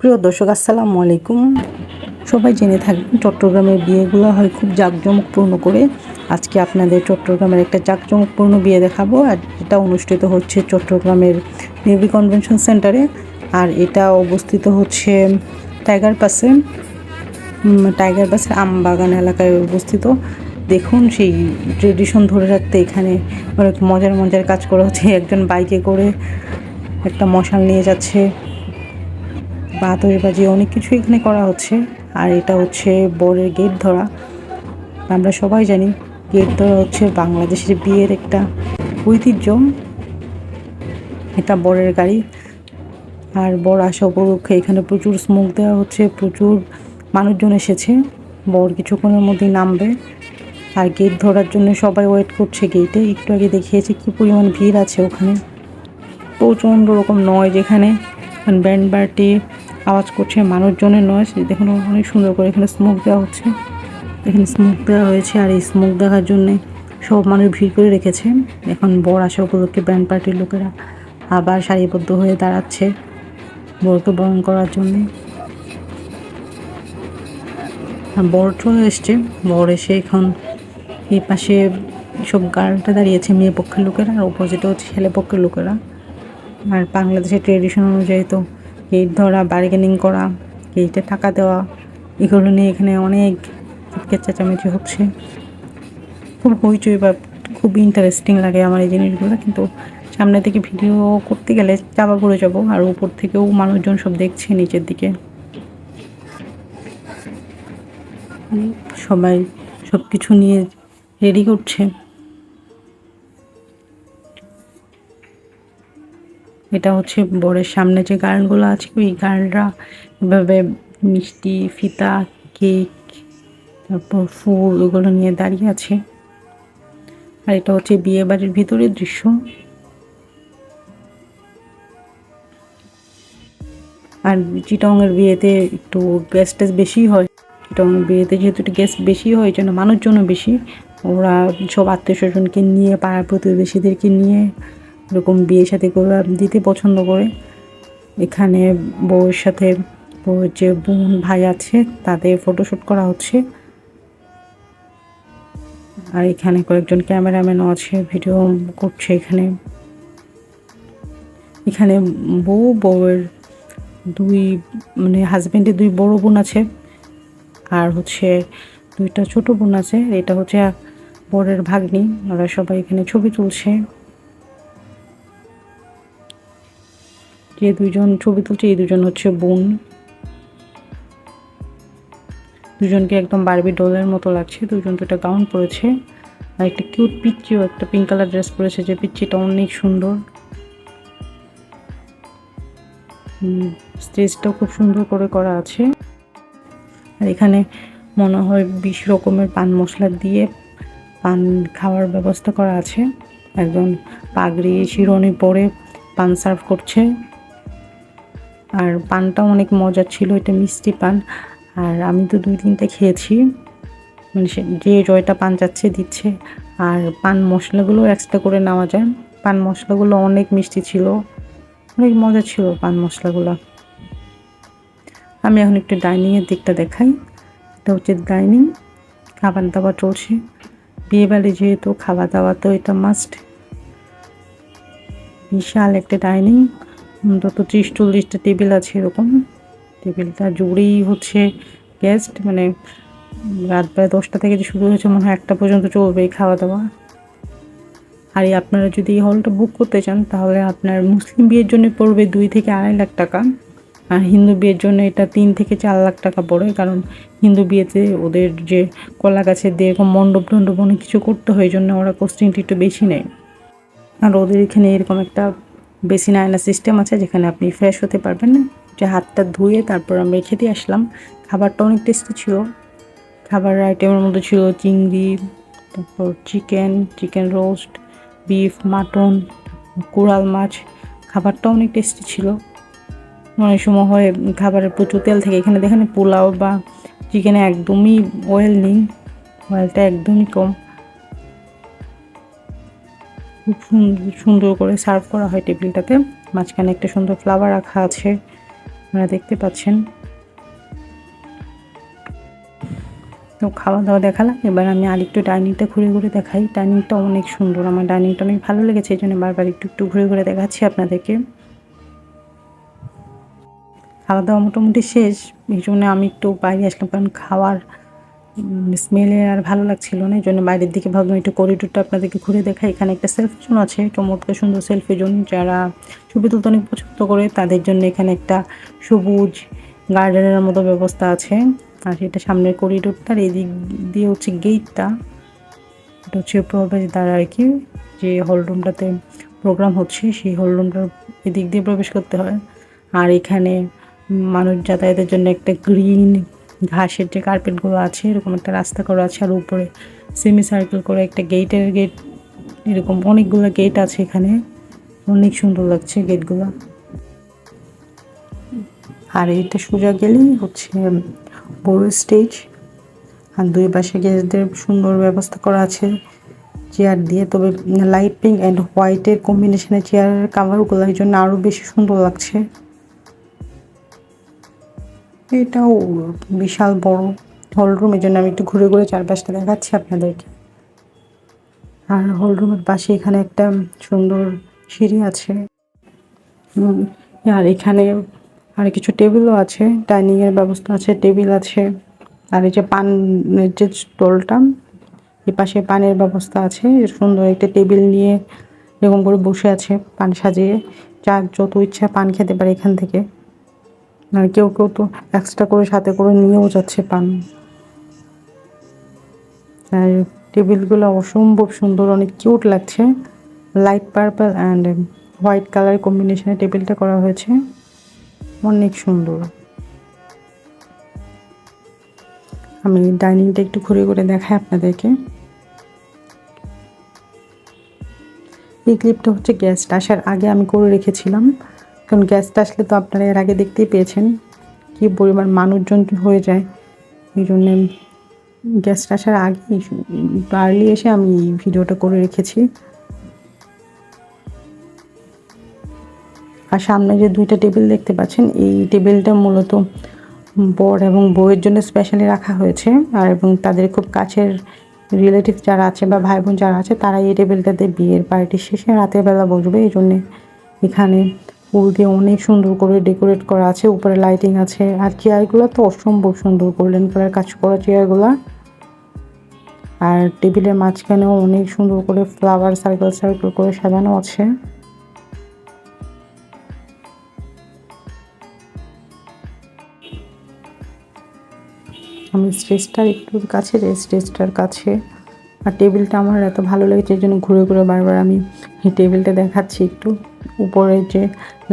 প্রিয় দর্শক, আসসালামু আলাইকুম। সবাই জেনে থাকবেন, চট্টগ্রামের বিয়েগুলো হয় খুব জাঁকজমকপূর্ণ করে। আজকে আপনাদের চট্টগ্রামের একটা জাঁকজমকপূর্ণ বিয়ে দেখাবো, আর এটা অনুষ্ঠিত হচ্ছে চট্টগ্রামের নেভি কনভেনশন সেন্টারে আর এটা অবস্থিত হচ্ছে টাইগার পাসে টাইগার পাসের আমবাগান এলাকায় অবস্থিত। দেখুন, সেই ট্রেডিশন ধরে রাখতে এখানে অনেক মজার মজার কাজ করা হচ্ছে। একজন বাইকে করে একটা মশাল নিয়ে যাচ্ছে। বাজি, অনেক কিছু এখানে করা হচ্ছে। আর এটা হচ্ছে বরের গেট ধরা। আমরা সবাই জানি গেট ধরা হচ্ছে বাংলাদেশের বিয়ের একটা ঐতিহ্য। এটা বরের গাড়ি। আর বর আসা উপলক্ষে এখানে প্রচুর স্মোক দেওয়া হচ্ছে, প্রচুর মানুষজন এসেছে। বর কিছুক্ষণের মধ্যেই নামবে। আর গেট ধরার জন্য সবাই ওয়েট করছে গেটে একটু আগে দেখিয়েছে কি পরিমাণ ভিড় আছে ওখানে। প্রচণ্ড রকম নয় যেখানে ব্যান্ড পার্টি আওয়াজ করছে মানুষজনের নয় দেখুন, অনেক সুন্দর করে এখানে স্মোক দেওয়া হচ্ছে। এখানে স্মোক দেওয়া হয়েছে আর এই স্মোক দেখার জন্যে সব মানুষ ভিড় করে রেখেছে। এখন বর আসা উপলক্ষে ব্যান্ড পার্টির লোকেরা আবার সারিবদ্ধ হয়ে দাঁড়াচ্ছে বরকে বরণ করার জন্যে। বর চলে এসছে। বর এসে এখন এই পাশে সব গার্লটা দাঁড়িয়েছে মেয়ে পক্ষের লোকেরা আর অপোজিটে হচ্ছে ছেলে পক্ষের লোকেরা। আর বাংলাদেশের ট্রেডিশন অনুযায়ী তো গেট ধরা বার্গেনিং করা গেটে টাকা দেওয়া, এগুলো নিয়ে এখানে অনেক চিৎকার চেঁচামেচি হচ্ছে। খুব হইচই বা খুব ইন্টারেস্টিং লাগে আমার এই জিনিসগুলো, কিন্তু সামনে থেকে ভিডিও করতে গেলে চাপা পড়ে যাব আর উপর থেকেও মানুষজন সব দেখছে নিচের দিকে। সবাই সব কিছু নিয়ে রেডি করছে। এটা হচ্ছে বরের সামনে যে গার্লগুলো আছে, ওই গার্লরা এভাবে মিষ্টি, ফিতা, কেক, তারপর ফুল ওগুলো নিয়ে দাঁড়িয়ে আছে। আর এটা হচ্ছে বিয়ে বাড়ির ভিতরের দৃশ্য। আর চিটংয়ের বিয়েতে একটু গ্যাস ট্যাস বেশি হয়। চিটংয়ের বিয়েতে যেহেতু একটু গ্যাস বেশি হয় জন্য মানুষজনও বেশি। ওরা সব আত্মীয় স্বজনকে নিয়ে পাড়া প্রতিবেশীদেরকে নিয়ে এরকম বিয়ে সাথে করে দিতে পছন্দ করে। এখানে বউয়ের সাথে, বউয়ের যে বোন, ভাই আছে, তাদের ফটোশ্যুট করা হচ্ছে। আর এখানে কয়েকজন ক্যামেরাম্যানও আছে ভিডিও করছে এখানে। এখানে বউ, বউয়ের দুই মানে হাজবেন্ডের দুই বড় বোন আছে। আর হচ্ছে দুইটা ছোট বোন আছে। এটা হচ্ছে বরের ভাগ্নি। ওরা সবাই এখানে ছবি তুলছে। যে দুজন ছবি তুলছে, এই দুজন হচ্ছে বোন। দুজনকে একদম বারবি ডলের মতো লাগছে। দুজন দুটা গাউন পরেছে। আর একটা কিউট পিচ্চিও, একটা পিঙ্ক কালার ড্রেস পরেছে। যে পিচ্চিটা অনেক সুন্দর। স্টেজটাও খুব সুন্দর করে করা আছে। আর এখানে মনে হয় বিশ রকমের পান মশলা দিয়ে পান খাওয়ার ব্যবস্থা করা আছে। একজন পাগড়ি, শিরোনি পরে পান সার্ভ করছে। আর পানটাও অনেক মজার ছিল, এটা মিষ্টি পান। আর আমি তো দুই তিনটে খেয়েছি। মানে সে যে জয়টা পান যাচ্ছে, দিচ্ছে। আর পান মশলাগুলো এক্সট্রা করে নেওয়া যায়। পান মশলাগুলো অনেক মিষ্টি ছিল। অনেক মজা ছিল পান মশলাগুলো। আমি এখন একটু ডাইনিংয়ের দিকটা দেখাই। এটা হচ্ছে ডাইনিং খাবার দাবার চলছে। বিয়েবাড়ি যেহেতু খাওয়া দাওয়া তো এটা মাস্ট বিশাল একটা ডাইনিং অন্তত ত্রিশ চল্লিশটা টেবিল আছে এরকম। টেবিলটা জুড়েই হচ্ছে গেস্ট মানে রাত প্রায় দশটা থেকে যে শুরু হয়েছে মনে হয় একটা পর্যন্ত চলবে খাওয়া দাওয়া আর আপনারা যদি এই হলটা বুক করতে চান, তাহলে আপনার মুসলিম বিয়ের জন্য পড়বে দুই থেকে আড়াই লাখ টাকা। আর হিন্দু বিয়ের জন্য এটা তিন থেকে চার লাখ টাকা পড়ে, কারণ হিন্দু বিয়েতে ওদের যে কলা গাছের দিয়ে এরকম মণ্ডপ টণ্ডপ অনেক কিছু করতে হয় জন্য ওরা কস্টিংটা একটু বেশি নেয়। আর ওদের এখানে এরকম একটা বেসিন আয়না সিস্টেম আছে যেখানে আপনি ফ্রেশ হতে পারবেন যে হাতটা ধুয়ে তারপর আমি আমরা দিয়ে আসলাম। খাবারটা অনেক টেস্টি ছিল। খাবারের আইটেমের মধ্যে ছিল চিংড়ি, তারপর chicken chicken roast beef mutton coral মাছ। খাবারটা অনেক টেস্টি ছিল। অনেক সময় হয় খাবারের প্রচুর তেল থাকে। এখানে দেখেন পোলাও বা চিকেনে একদমই অয়েল নেই। অয়েলটা একদমই কম। খুব সুন্দর করে সার্ভ করা হয় টেবিলটাতে। মাঝখানে একটা সুন্দর ফ্লাওয়ার রাখা আছে, আপনারা দেখতে পাচ্ছেন। তো খাওয়া দাওয়া দেখালাম, এবার আমি আরেকটু ডাইনিংটা ঘুরে ঘুরে দেখাই। ডাইনিংটা অনেক সুন্দর, আমার ডাইনিংটা অনেক ভালো লেগেছে, এই জন্য বারবার একটু একটু ঘুরে ঘুরে দেখাচ্ছি আপনাদেরকে। খাওয়া দাওয়া মোটামুটি শেষ, এই জন্য আমি একটু বাইরে আসলাম, কারণ খাওয়ার স্মেলে আর ভালো লাগছিল না এই জন্য বাইরের দিকে ভাবলাম একটু করিডোরটা আপনাদেরকে ঘুরে দেখাই। এখানে একটা সেলফি জোন আছে চমৎকার সুন্দর সেলফি জোন যারা ছবি তুলতে অনেক পছন্দ করে, তাদের জন্য এখানে একটা সবুজ গার্ডেনের মতো ব্যবস্থা আছে। আর এটা সামনের করিডোরটার এদিক দিয়ে হচ্ছে গেটটা এটা হচ্ছে প্রবেশদ্বার আর কি, যে হলরুমটাতে প্রোগ্রাম হচ্ছে, সেই হলরুমটার এদিক দিয়ে প্রবেশ করতে হয়। আর এখানে মানুষ যাতায়াতের জন্য একটা গ্রিন ঘাসের যে কার্পেটগুলো আছে, এরকম একটা রাস্তা করা আছে, আর উপরে সেমি সার্কেল করে একটা গেটের গেট এরকম অনেকগুলো গেট আছে এখানে। অনেক সুন্দর লাগছে গেটগুলো আর এইটা সোজা গেলেই হচ্ছে বড় স্টেজ আর দুই পাশে গেস্টদের সুন্দর ব্যবস্থা করা আছে চেয়ার দিয়ে। তবে লাইট পিঙ্ক অ্যান্ড হোয়াইটের কম্বিনেশনে চেয়ারের কাভারগুলো এই জন্য আরও বেশি সুন্দর লাগছে। এটাও বিশাল বড় হলরুম এই জন্য আমি একটু ঘুরে ঘুরে চারপাশটা দেখাচ্ছি আপনাদেরকে। আর হলরুমের পাশে এখানে একটা সুন্দর সিঁড়ি আছে। আর এখানে আর কিছু টেবিলও আছে ডাইনিং এর ব্যবস্থা আছে টেবিল আছে। আর এই যে পানের যে স্টলটা এই পাশে পানের ব্যবস্থা আছে, সুন্দর একটা টেবিল নিয়ে এরকম করে বসে আছে, পান সাজিয়ে। যার যত ইচ্ছা পান খেতে পারে এখান থেকে। আর কেউ কেউ তো এক্সট্রা করে সাথে করে নিয়েও যাচ্ছে পান। আর টেবিলগুলো অসম্ভব সুন্দর, অনেক কিউট লাগছে। Light purple and white colour কম্বিনেশনে টেবিলটা করা হয়েছে। অনেক সুন্দর। আমি ডাইনিংটা একটু ঘুরে ঘুরে দেখাই আপনাদেরকে। এই ক্লিপটা হচ্ছে গ্যাসটা আসার আগে আমি করে রেখেছিলাম। কারণ গ্যাসটা আসলে তো আপনারা এর আগে দেখতেই পেয়েছেন কি পরিমাণ মানুষজন হয়ে যায়। এই জন্যে গ্যাসটা আসার আগে আর্লি এসে আমি ভিডিওটা করে রেখেছি। আর সামনে যে দুইটা টেবিল দেখতে পাচ্ছেন, এই টেবিলটা মূলত বর এবং বউয়ের জন্য স্পেশালি রাখা হয়েছে। আর এবং তাদের খুব কাছের রিলেটিভ যারা আছে বা ভাই বোন যারা আছে তারা এই টেবিলটাতে বিয়ের পার্টি শেষে রাতের বেলা বসবে। এই জন্যে এখানে ফুল দিয়ে অনেক সুন্দর করে ডেকোরেট করা আছে, উপরে লাইটিং আছে। আর চেয়ারগুলো তো অসম্ভব সুন্দর গোল্ডেন কালার কাজ করা চেয়ারগুলো। আর টেবিলের মাঝখানেও অনেক সুন্দর করে ফ্লাওয়ার সার্কেল সার্কেল করে সাজানো আছে। আমি স্টেজটার একটু কাছে যে স্টেজটার কাছে। আর টেবিলটা আমার এত ভালো লেগেছে, এই জন্য ঘুরে ঘুরে বারবার আমি টেবিলটা দেখাচ্ছি একটু। উপরে যে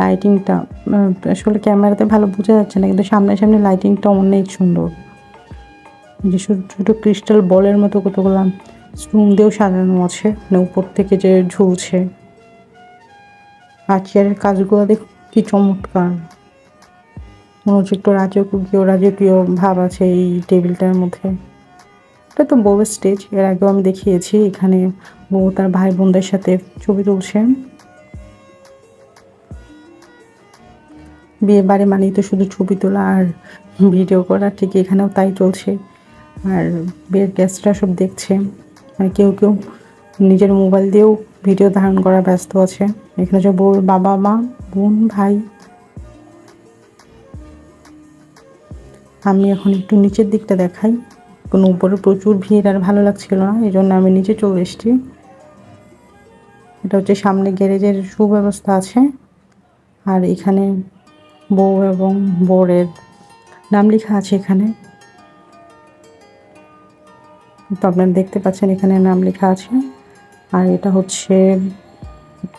লাইটিংটা আসলে ক্যামেরাতে ভালো বোঝা যাচ্ছে না, কিন্তু সামনে সামনে লাইটিংটা অনেক সুন্দর। যে ছোটো ছোটো ক্রিস্টাল বলের মতো কতগুলো স্টুম দিয়েও সাজানো আছে মানে উপর থেকে যে ঝুলছে। আর চেয়ারের কাজগুলো দেখ কি চমৎকার। মনে হচ্ছে একটু রাজকীয় রাজকীয় ভাব আছে এই টেবিলটার মধ্যে। এটা তো বউয়ের স্টেজের আগেও আমি দেখিয়েছি, এখানে বউ তার ভাই বোনদের সাথে ছবি তুলছে। বিয়ে বাড়ি মানেই তো শুধু ছবি তোলা আর ভিডিও করা, ঠিক এখানেও তাই চলছে। আর বিয়ের গেস্টরা সব দেখছে। আর কেউ কেউ নিজের মোবাইল দিয়েও ভিডিও ধারণ করা ব্যস্ত আছে। এখানে যে বউর বাবা মা, বোন, ভাই। আমি এখন একটু নিচের দিকটা দেখাই। কোনো উপরে প্রচুর ভিড় আর ভালো লাগছিল না এই জন্য আমি নিচে চলে এসেছি। এটা হচ্ছে সামনে গ্যারেজের সুব্যবস্থা আছে। আর এখানে বউ এবং বরের নাম লেখা আছে এখানে। তো আপনারা দেখতে পাচ্ছেন এখানে নাম লেখা আছে। আর এটা হচ্ছে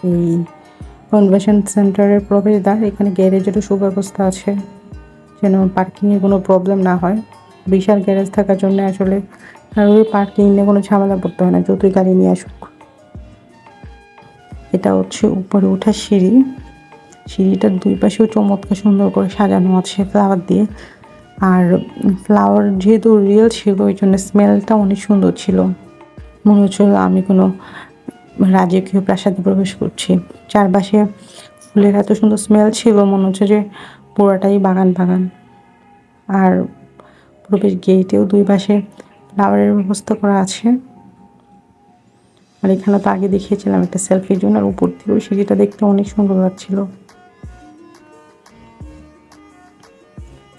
এই কনভেনশন সেন্টারের প্রবেশদ্বার। এখানে গ্যারেজেরও সুব্যবস্থা আছে, যেন পার্কিংয়ে কোনো প্রবলেম না হয়। বিশাল গ্যারেজ থাকার জন্য আসলে কারোর পার্কিং নিয়ে কোনো ঝামেলা পড়তে হয় না, যতই গাড়ি নিয়ে আসুক। এটা হচ্ছে উপরে ওঠার সিঁড়ি। সিঁড়িটার দুই পাশেও চমৎকার সুন্দর করে সাজানো আছে ফ্লাওয়ার দিয়ে। আর ফ্লাওয়ার যেহেতু রিয়েল ছিল, ওই জন্য স্মেলটা অনেক সুন্দর ছিল। মনে হচ্ছিল আমি কোনো রাজকীয় প্রাসাদে প্রবেশ করছি। চারপাশে ফুলের এত সুন্দর স্মেল ছিল, মনে হচ্ছে যে পুরোটাই বাগান বাগান। আর প্রবেশ গেটেও দুই পাশে ফ্লাওয়ারের ব্যবস্থা করা আছে। আর এখানে তো আগে দেখিয়েছিলাম একটা সেলফির জন্য, আর উপর থেকেও সিঁড়িটা দেখতে অনেক সুন্দর লাগছিল।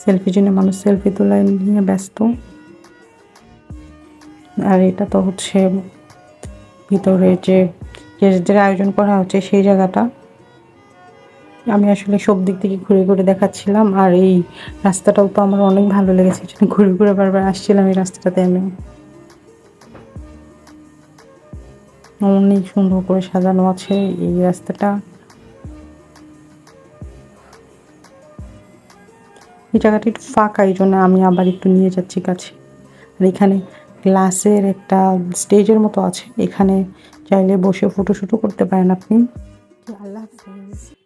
সেলফির জন্য মানুষ সেলফি তোলায় নিয়ে ব্যস্ত। আর এটা তো হচ্ছে ভিতরে যে গেস্টদের আয়োজন করা হচ্ছে সেই জায়গাটা। আমি আসলে সব দিক থেকে ঘুরে ঘুরে দেখাচ্ছিলাম, আর এই রাস্তাটাও তো আমার অনেক ভালো লেগেছে। ঘুরে ঘুরে বারবার আসছিলাম এই রাস্তাটাতে আমি। অনেক সুন্দর করে সাজানো আছে এই রাস্তাটা। এই জায়গাটা একটু ফাঁকা, এই জন্য আমি আবার একটু নিয়ে যাচ্ছি কাছে আর এখানে গ্লাসের একটা স্টেজের মতো আছে। এখানে চাইলে বসে ফটো শুটও করতে পারেন আপনি। আল্লাহ হাফিজ।